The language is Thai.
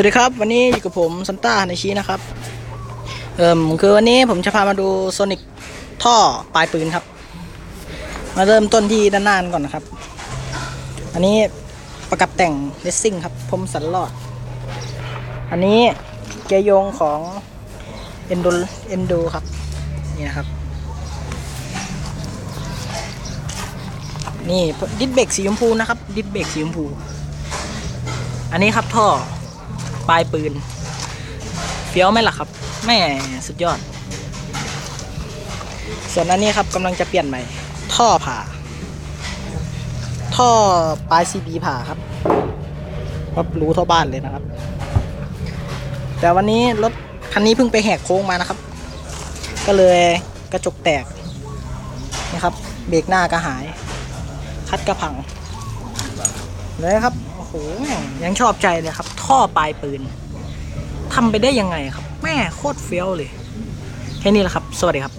วัสดีครับวันนี้อยู่กับผมซันต้าในชีนะครับ เอ่มคือวันนี้ผมจะพามาดูโซนิกท่อปลายปืนครับ มาเริ่มต้นที่ด้านหน้าก่อนนะครับ อันนี้ประกับแต่งเลสซิ่งครับพรมสันหลอด อันนี้เกียร์โยงของเอนโดเอนโดครับ นี่นะครับ นี่ดิสเบรกสีชมพูนะครับ ดิสเบรกสีชมพู อันนี้ครับท่อ ปลายปืน เฟี้ยวไหมล่ะครับแม่สุดยอด ส่วนอันนี้ครับกำลังจะเปลี่ยนใหม่ ท่อผ่า ท่อปลายซีบีผ่าครับรับรู้ท่อบ้านเลยนะครับ แต่วันนี้รถคันนี้เพิ่งไปแหกโค้งมานะครับ ก็เลยกระจกแตกนะครับ เบรกหน้าก็หาย คัดกระพังเลยครับ โหแม่ยังชอบใจเลยครับ ท่อปลายปืนทำไปได้ยังไงครับ แม่โคตรเฟี้ยวเลย แค่นี้แหละครับ สวัสดีครับ